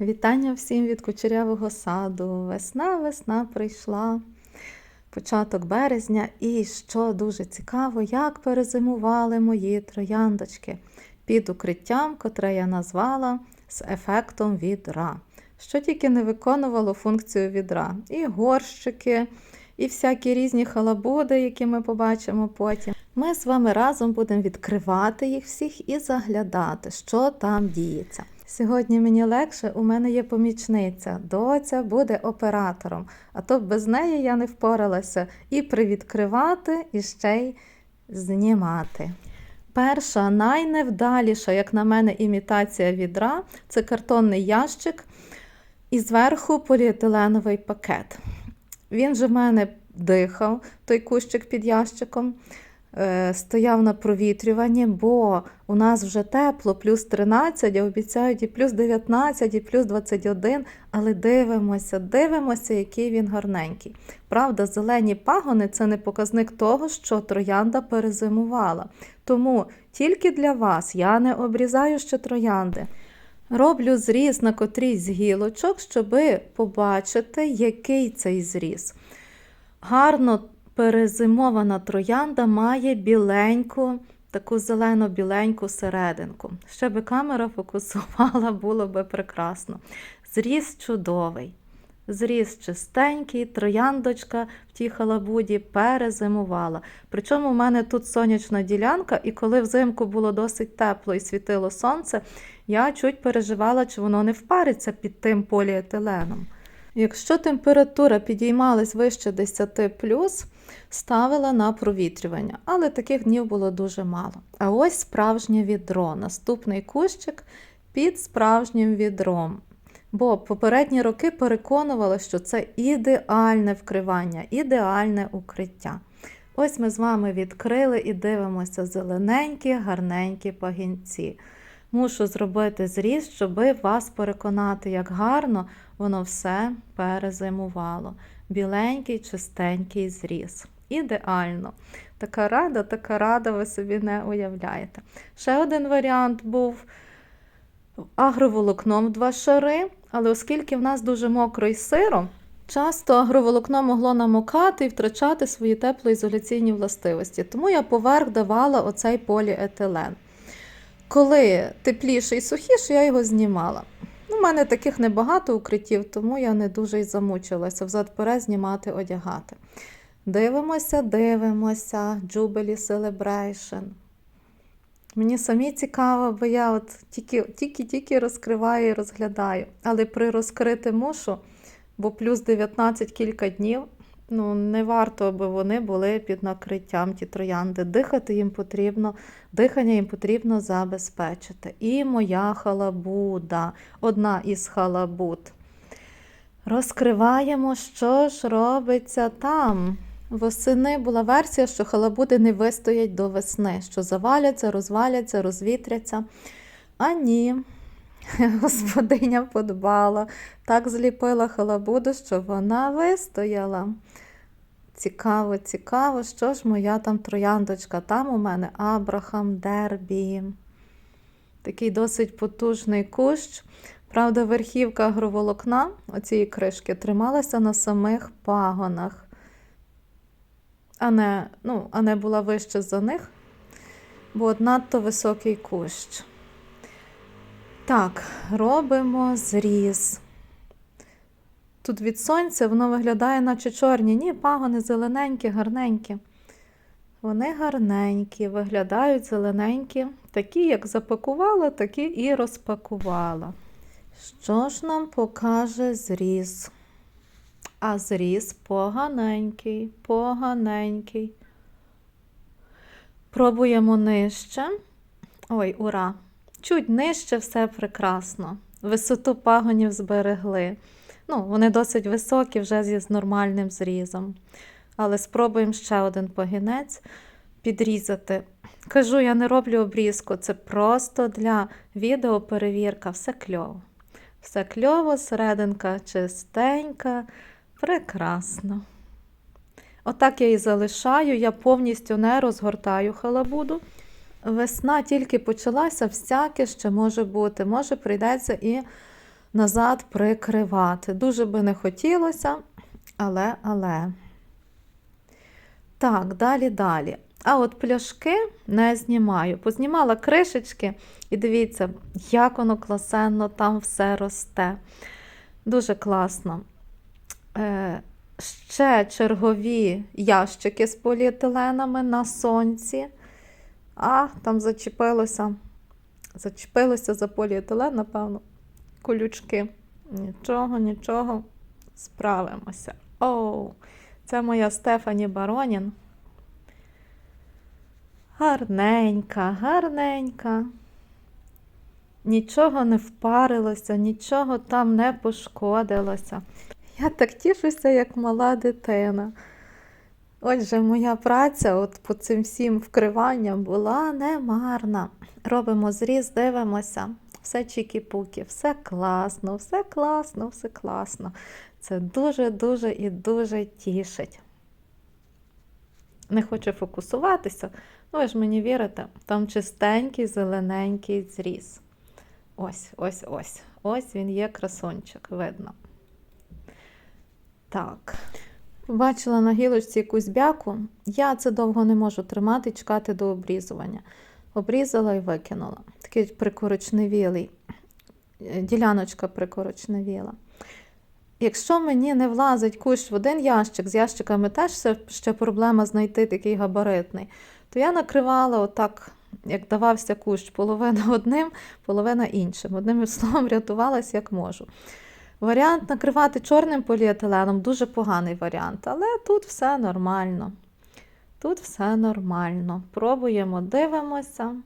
Вітання всім від кучерявого саду. Весна, весна прийшла. Початок березня, і що дуже цікаво, як перезимували мої трояндочки під укриттям, котре я назвала з ефектом відра. Що тільки не виконувало функцію відра. І горщики, і всякі різні халабуди, які ми побачимо потім. Ми з вами разом будемо відкривати їх всіх і заглядати, що там діється. Сьогодні мені легше, у мене є помічниця. Доця буде оператором, а то без неї я не впоралася і привідкривати, і ще й знімати. Перша, найневдаліша, як на мене, імітація відра це картонний ящик і зверху поліетиленовий пакет. Він же в мене дихав, той кущик під ящиком, стояв на провітрюванні, бо у нас вже тепло, плюс 13, а обіцяють і плюс 19, і плюс 21. Але дивимося, дивимося, який він гарненький. Правда, зелені пагони це не показник того, що троянда перезимувала. Тому тільки для вас я не обрізаю ще троянди. Роблю зріз на котрійсь з гілочок, щоб побачити, який цей зріз. Гарно перезимована троянда має біленьку, таку зелено-біленьку серединку. Ще би камера фокусувала, було би прекрасно. Зріз чудовий. Зріз чистенький, трояндочка в тій халабуді перезимувала. Причому в мене тут сонячна ділянка, і коли взимку було досить тепло і світило сонце, я чуть переживала, чи воно не впариться під тим поліетиленом. Якщо температура підіймалась вище 10 ставила на провітрювання, але таких днів було дуже мало. А ось справжнє відро. Наступний кущик під справжнім відром. Бо попередні роки переконували, що це ідеальне вкривання, ідеальне укриття. Ось ми з вами відкрили і дивимося зелененькі, гарненькі пагінці. Мушу зробити зріз, щоб вас переконати, як гарно воно все перезимувало. Біленький, чистенький зріз. Ідеально. Така рада, така рада, ви собі не уявляєте. Ще один варіант був агроволокном два шари, але оскільки в нас дуже мокро і сиро, часто агроволокно могло намокати і втрачати свої теплоізоляційні властивості. Тому я поверх давала оцей поліетилен. Коли тепліше і сухіше, я його знімала. У мене таких небагато укриттів, тому я не дуже й замучилася взад-перед знімати, одягати. Дивимося, дивимося, Jubilee Celebration. Мені самі цікаво, бо я от тільки-тільки розкриваю і розглядаю. Але при розкрити мушу, бо плюс 19 кілька днів, ну не варто, аби вони були під накриттям ті троянди. Дихати їм потрібно, дихання їм потрібно забезпечити. І моя халабуда, одна із халабуд. Розкриваємо, що ж робиться там. Восени була версія, що халабуди не вистоять до весни, що заваляться, розваляться, розвітряться. А ні, господиня подбала, так зліпила халабуду, що вона вистояла. Цікаво, цікаво, що ж моя там трояндочка. Там у мене Абрахам Дербі. Такий досить потужний кущ. Правда, верхівка агроволокна оцієї кришки трималася на самих пагонах а не, ну, а не була вище за них, бо надто високий кущ. Так, робимо зріз. Тут від сонця воно виглядає, наче чорні. Ні, пагони зелененькі, гарненькі. Вони гарненькі, виглядають зелененькі, такі, як запакувала, такі і розпакувала. Що ж нам покаже зріз? А зріз поганенький, поганенький. Пробуємо нижче. Ой, ура! Чуть нижче все прекрасно. Висоту пагонів зберегли. Ну, Вони досить високі вже з нормальним зрізом. Але спробуємо ще один погінець підрізати. Кажу, я не роблю обрізку, це просто для відеоперевірка. Все кльово. Все кльово, серединка чистенька. Прекрасно. Отак я і залишаю, я повністю не розгортаю халабуду. Весна тільки почалася, всяке ще може бути. Може, прийдеться і назад прикривати. Дуже би не хотілося, але, але. Так, далі, далі. А от пляшки не знімаю. Познімала кришечки, і дивіться, як воно класенно там все росте. Дуже класно. Е, ще чергові ящики з поліетиленами на сонці. А, там зачепилося. Зачепилося за поліетилен, напевно, колючки. Нічого, нічого, справимося. Оу, це моя Стефані Баронін. Гарненька, гарненька. Нічого не впарилося, нічого там не пошкодилося. Я так тішуся, як мала дитина. Отже, моя праця от по цим всім вкриванням була немарна. Робимо зріз, дивимося. Все чікі-пуки, все класно, все класно, все класно. Це дуже-дуже і дуже тішить. Не хочу фокусуватися, ну ви ж мені вірите, там чистенький, зелененький зріз. Ось, ось, ось. Ось він є красончик, видно. Так. Побачила на гілочці якусь бяку. Я це довго не можу тримати, чекати до обрізування. Обрізала і викинула. Такий прикорочневілий, е, діляночка прикорочневіла. Якщо мені не влазить кущ в один ящик, з ящиками теж ще проблема знайти такий габаритний, то я накривала отак, як давався кущ, половина одним, половина іншим. Одним словом, рятувалась як можу. Варіант накривати чорним поліетиленом дуже поганий варіант, але тут все нормально. Тут все нормально. Пробуємо, дивимося.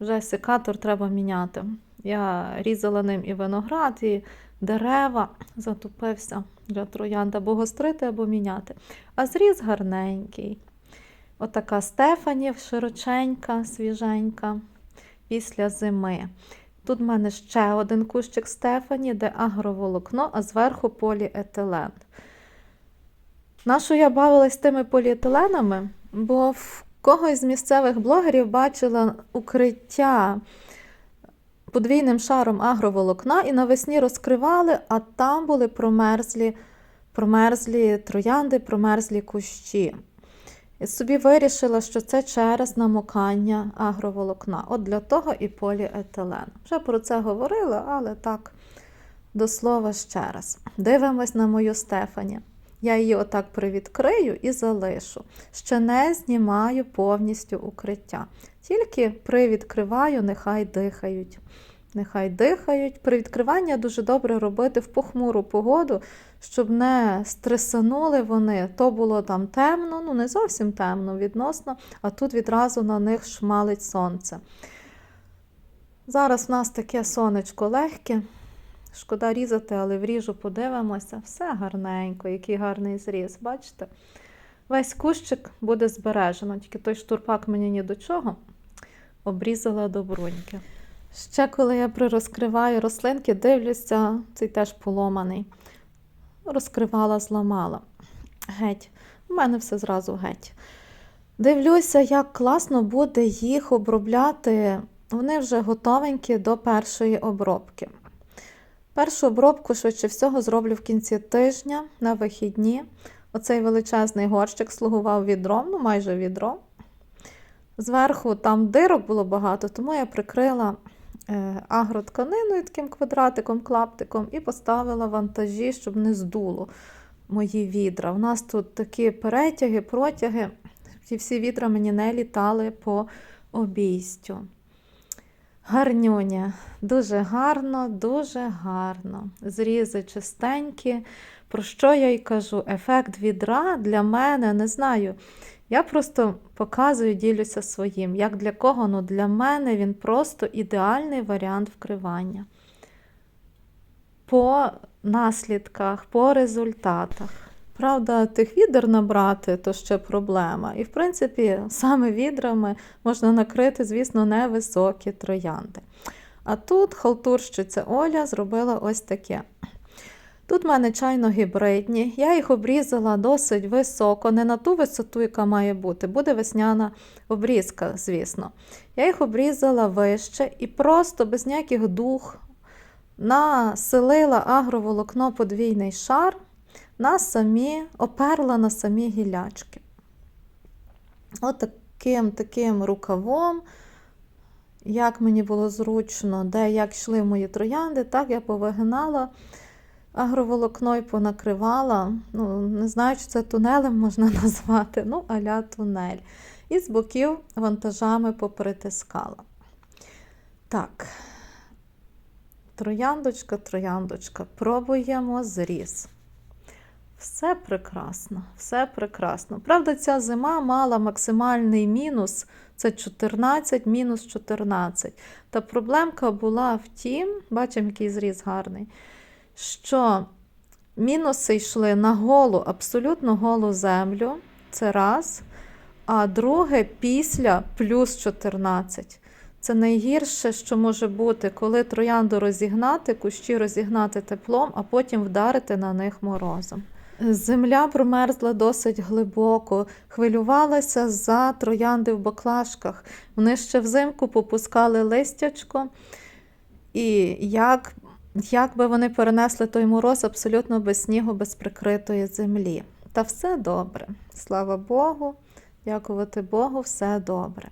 Вже секатор треба міняти. Я різала ним і виноград, і дерева затупився для троянд або гострити, або міняти. А зріз гарненький. Отака Стефані широченька, свіженька після зими. Тут в мене ще один кущик Стефані, де агроволокно, а зверху поліетилен. Нашу я бавилась тими поліетиленами, бо в когось з місцевих блогерів бачила укриття подвійним шаром агроволокна і навесні розкривали, а там були промерзлі, промерзлі троянди, промерзлі кущі. І собі вирішила, що це через намокання агроволокна. От для того і поліетилен. Вже про це говорила, але так, до слова ще раз. Дивимось на мою Стефані. Я її отак привідкрию і залишу. Ще не знімаю повністю укриття. Тільки привідкриваю, нехай дихають. Нехай дихають. Привідкривання дуже добре робити в похмуру погоду, щоб не стресанули вони. То було там темно, ну не зовсім темно відносно, а тут відразу на них шмалить сонце. Зараз в нас таке сонечко легке. Шкода різати, але вріжу, подивимося. Все гарненько, який гарний зріз. Бачите? Весь кущик буде збережено, тільки той штурпак мені ні до чого. Обрізала до. Ще коли я прирозкриваю рослинки, дивлюся, цей теж поломаний. Розкривала, зламала. Геть. У мене все зразу геть. Дивлюся, як класно буде їх обробляти. Вони вже готовенькі до першої обробки. Першу обробку, швидше всього, зроблю в кінці тижня на вихідні. Оцей величезний горщик слугував відром, ну майже відром. Зверху там дирок було багато, тому я прикрила агротканиною таким квадратиком, клаптиком і поставила вантажі, щоб не здуло мої відра. У нас тут такі перетяги, протяги. Ті всі відра мені не літали по обійстю. Гарнюня, дуже гарно, дуже гарно. Зрізи чистенькі. Про що я й кажу? Ефект відра для мене не знаю. Я просто показую, ділюся своїм. Як для кого? Ну для мене він просто ідеальний варіант вкривання. По наслідках, по результатах. Правда, тих відер набрати то ще проблема. І, в принципі, саме відрами можна накрити, звісно, невисокі троянди. А тут халтурщиця Оля зробила ось таке. Тут в мене чайно гібридні. Я їх обрізала досить високо, не на ту висоту, яка має бути. Буде весняна обрізка, звісно. Я їх обрізала вище і просто без ніяких дух населила агроволокно подвійний шар на самі, оперла на самі гілячки. От таким таким рукавом, як мені було зручно, де як йшли мої троянди, так я повигинала агроволокно понакривала. Ну, не знаю, чи це тунелем можна назвати, ну, аля тунель. І з боків вантажами попритискала. Так, трояндочка, трояндочка, пробуємо зріз. Все прекрасно, все прекрасно. Правда, ця зима мала максимальний мінус це 14, мінус 14. Та проблемка була в тім, бачимо, який зріз гарний, що мінуси йшли на голу, абсолютно голу землю. Це раз. А друге після плюс 14. Це найгірше, що може бути, коли троянду розігнати, кущі розігнати теплом, а потім вдарити на них морозом. Земля промерзла досить глибоко, хвилювалася за троянди в баклажках. Вони ще взимку попускали листячко, і як, як би вони перенесли той мороз абсолютно без снігу, без прикритої землі. Та все добре. Слава Богу, дякувати Богу, все добре.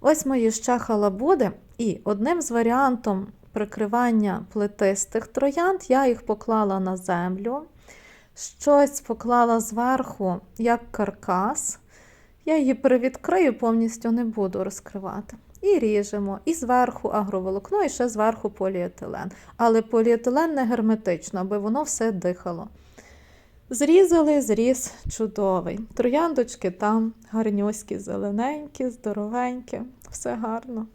Ось мої ще халабуди, і одним з варіантом прикривання плетистих троянд я їх поклала на землю. Щось поклала зверху, як каркас. Я її привідкрию, повністю не буду розкривати. І ріжемо. І зверху агроволокно, і ще зверху поліетилен. Але поліетилен не герметично, аби воно все дихало. Зрізали, зріз чудовий. Трояндочки там гарнюські, зелененькі, здоровенькі, все гарно.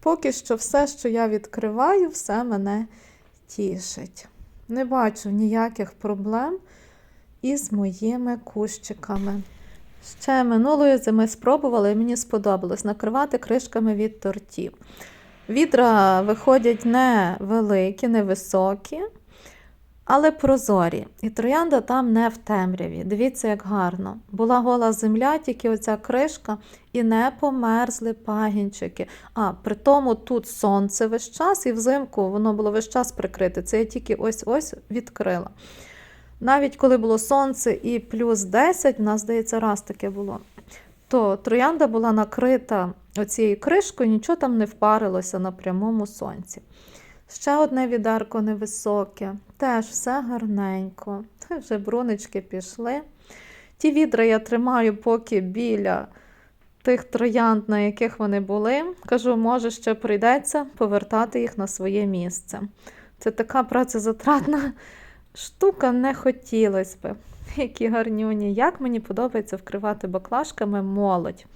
Поки що все, що я відкриваю, все мене тішить. Не бачу ніяких проблем із моїми кущиками. Ще минулої зими спробувала і мені сподобалось накривати кришками від тортів. Відра виходять не великі, не високі, але прозорі. І троянда там не в темряві. Дивіться, як гарно. Була гола земля, тільки оця кришка, і не померзли пагінчики. А при тому тут сонце весь час, і взимку воно було весь час прикрите. Це я тільки ось-ось відкрила. Навіть коли було сонце і плюс 10, у нас, здається, раз таке було, то троянда була накрита оцією кришкою, нічого там не впарилося на прямому сонці. Ще одне відерко невисоке, теж все гарненько. Вже брунички пішли. Ті відра я тримаю поки біля тих троянд, на яких вони були. Кажу, може, ще прийдеться повертати їх на своє місце. Це така працезатратна штука, не хотілося б. Які гарнюні. Як мені подобається вкривати баклажками молодь,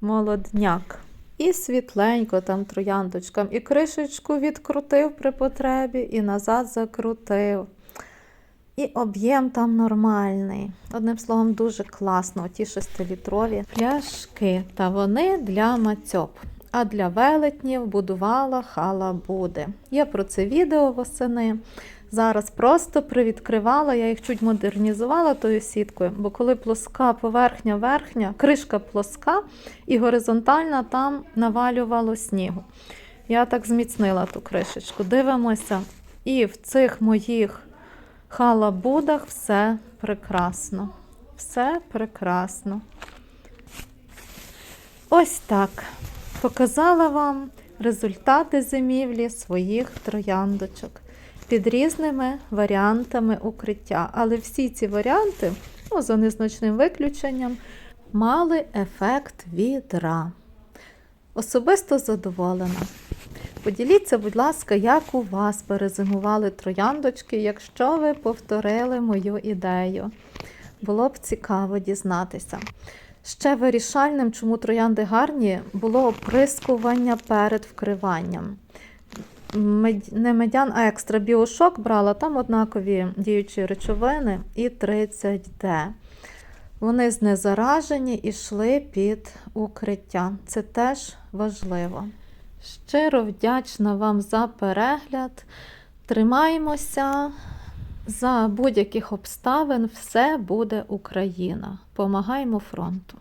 молодняк. І світленько там трояндочкам, і кришечку відкрутив при потребі, і назад закрутив. І об'єм там нормальний. Одним словом, дуже класно, ті 6-літрові пляшки. Та вони для мацьоп. А для велетнів будувала халабуди. Є про це відео восени. Зараз просто привідкривала, я їх чуть модернізувала тою сіткою, бо коли плоска поверхня верхня, кришка плоска і горизонтальна, там навалювало снігу. Я так зміцнила ту кришечку. Дивимося. І в цих моїх халабудах все прекрасно. Все прекрасно. Ось так. Показала вам результати зимівлі своїх трояндочок під різними варіантами укриття. Але всі ці варіанти, ну, за незначним виключенням, мали ефект відра. Особисто задоволена. Поділіться, будь ласка, як у вас перезимували трояндочки, якщо ви повторили мою ідею. Було б цікаво дізнатися. Ще вирішальним, чому троянди гарні, було оприскування перед вкриванням. Не медян, а екстра біошок брала, там однакові діючі речовини і 30D. Вони знезаражені і йшли під укриття. Це теж важливо. Щиро вдячна вам за перегляд. Тримаємося. За будь-яких обставин все буде Україна. Помагаємо фронту.